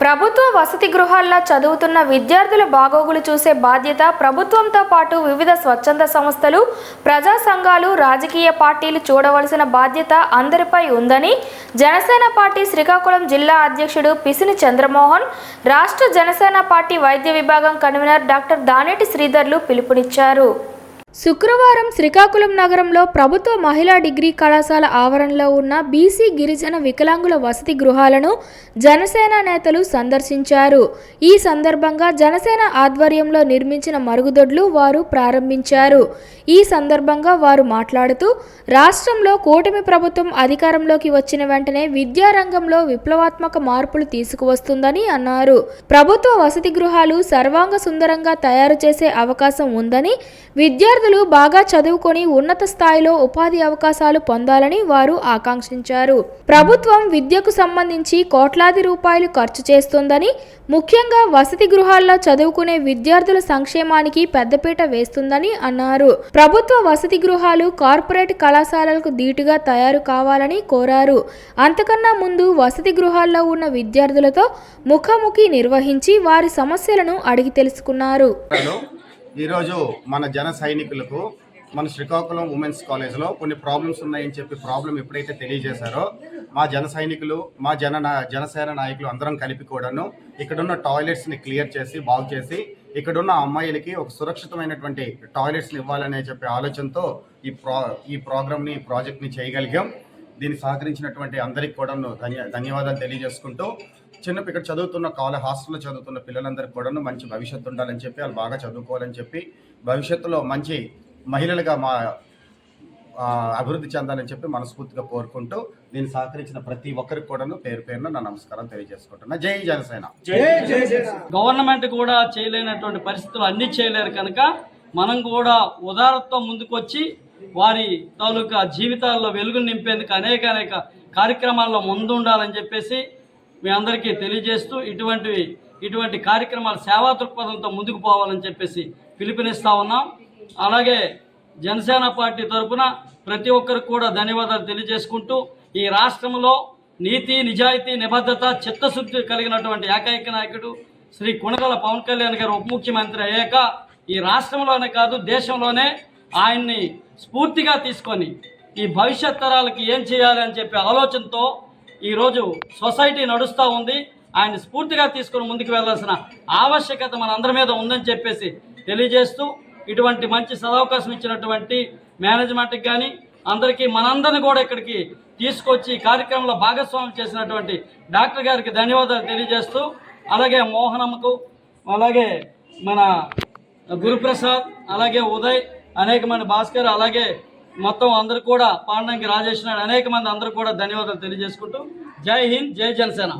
ప్రభుత్వ వసతి గృహాల్లో చదువుతున్న విద్యార్థుల బాగోగులు చూసే బాధ్యత ప్రభుత్వంతో పాటు వివిధ స్వచ్ఛంద సంస్థలు ప్రజా సంఘాలు రాజకీయ పార్టీలు చూడవలసిన బాధ్యత అందరిపై ఉందని జనసేన పార్టీ శ్రీకాకుళం జిల్లా అధ్యక్షుడు పిసిని చంద్రమోహన్ రాష్ట్ర జనసేన పార్టీ వైద్య విభాగం కన్వీనర్ డాక్టర్ దానేటి శ్రీధర్లు పిలుపునిచ్చారు. శుక్రవారం శ్రీకాకుళం నగరంలో ప్రభుత్వ మహిళా డిగ్రీ కళాశాల ఆవరణలో ఉన్న బీసీ గిరిజన వికలాంగుల వసతి గృహాలను జనసేన నేతలు సందర్శించారు. ఈ సందర్భంగా జనసేన ఆధ్వర్యంలో నిర్మించిన మరుగుదొడ్లు వారు ప్రారంభించారు. ఈ సందర్భంగా వారు మాట్లాడుతూ రాష్ట్రంలో కూటమి ప్రభుత్వం అధికారంలోకి వచ్చిన వెంటనే విద్యారంగంలో విప్లవాత్మక మార్పులు తీసుకువస్తుందని అన్నారు. ప్రభుత్వ వసతి గృహాలు సర్వాంగ సుందరంగా తయారు చేసే అవకాశం ఉందని విద్యార్థులు బాగా చదువుకొని ఉన్నత స్థాయిలో ఉపాధి అవకాశాలు పొందాలని వారు ఆకాంక్షించారు. ప్రభుత్వం విద్యకు సంబంధించి కోట్లాది రూపాయలు ఖర్చు చేస్తోందని ముఖ్యంగా వసతి గృహాల్లో చదువుకునే విద్యార్థుల సంక్షేమానికి పెద్దపీట వేస్తుందని అన్నారు. ప్రభుత్వ వసతి గృహాలు కార్పొరేట్ కళాశాలలకు ధీటుగా తయారు కావాలని కోరారు. అంతకన్నా ముందు వసతి గృహాల్లో ఉన్న విద్యార్థులతో ముఖాముఖి నిర్వహించి వారి సమస్యలను అడిగి తెలుసుకున్నారు. ఈరోజు మన జన సైనికులకు మన శ్రీకాకుళం ఉమెన్స్ కాలేజ్లో కొన్ని ప్రాబ్లమ్స్ ఉన్నాయని చెప్పి ప్రాబ్లం ఎప్పుడైతే తెలియజేశారో మా జన సైనికులు మా జన జనసేన నాయకులు అందరం కలిపి కూడాను ఇక్కడున్న టాయిలెట్స్ని క్లియర్ చేసి బాగు చేసి ఇక్కడున్న అమ్మాయిలకి ఒక సురక్షితమైనటువంటి టాయిలెట్స్ని ఇవ్వాలనే చెప్పే ఆలోచనతో ఈ ప్రా ఈ ప్రోగ్రామ్ని ప్రాజెక్ట్ని చేయగలిగాం. దీన్ని సహకరించినటువంటి అందరికి కూడా ధన్య ధన్యవాదాలు తెలియజేసుకుంటూ చిన్న ఇక్కడ చదువుతున్న కాలేజ్ హాస్టల్లో చదువుతున్న పిల్లలందరికీ కూడా మంచి భవిష్యత్తు ఉండాలని చెప్పి వాళ్ళు బాగా చదువుకోవాలని చెప్పి భవిష్యత్తులో మంచి మహిళలుగా మా అభివృద్ధి చెందాలని చెప్పి మనస్ఫూర్తిగా కోరుకుంటూ దీన్ని సహకరించిన ప్రతి ఒక్కరికి కూడాను పేరు పేరున నా నమస్కారం తెలియజేసుకుంటున్నా. జై జనసేన. గవర్నమెంట్ కూడా చేయలేనటువంటి పరిస్థితులు అన్నీ చేయలేరు కనుక మనం కూడా ఉదారతతో ముందుకొచ్చి వారి తాలూకా జీవితాల్లో వెలుగులు నింపేందుకు అనేక అనేక కార్యక్రమాల్లో ముందుండాలని చెప్పేసి మీ అందరికీ తెలియజేస్తూ ఇటువంటి ఇటువంటి కార్యక్రమాలు సేవా దృక్పథంతో ముందుకు పోవాలని చెప్పేసి పిలుపునిస్తా ఉన్నాం. అలాగే జనసేన పార్టీ తరపున ప్రతి ఒక్కరికి కూడా ధన్యవాదాలు తెలియజేసుకుంటూ ఈ రాష్ట్రంలో నీతి నిజాయితీ నిబద్ధత చిత్తశుద్ధి కలిగినటువంటి ఏకైక నాయకుడు శ్రీ కొనగల పవన్ కళ్యాణ్ గారు ఉప ముఖ్యమంత్రి అయ్యాక ఈ రాష్ట్రంలోనే కాదు దేశంలోనే ఆయన్ని స్ఫూర్తిగా తీసుకొని ఈ భవిష్యత్ తరాలకి ఏం చేయాలి అని చెప్పే ఆలోచనతో ఈరోజు సొసైటీ నడుస్తూ ఉంది. ఆయన స్ఫూర్తిగా తీసుకొని ముందుకు వెళ్ళాల్సిన ఆవశ్యకత మన అందరి మీద ఉందని చెప్పేసి తెలియజేస్తూ ఇటువంటి మంచి సదవకాశం ఇచ్చినటువంటి మేనేజ్మెంట్కి కానీ అందరికీ మనందరిని కూడా ఇక్కడికి తీసుకొచ్చి ఈ కార్యక్రమంలో భాగస్వామ్యం చేసినటువంటి డాక్టర్ గారికి ధన్యవాదాలు తెలియజేస్తూ అలాగే మోహనమ్మకు అలాగే మన గురుప్రసాద్ అలాగే ఉదయ్ అనేక మంది భాస్కర్ అలాగే మొత్తం అందరు కూడా పాండంగి రాజేష్ నాయుడు అనేక మంది అందరూ కూడా ధన్యవాదాలు తెలియజేసుకుంటూ జై హింద్ జై జనసేన.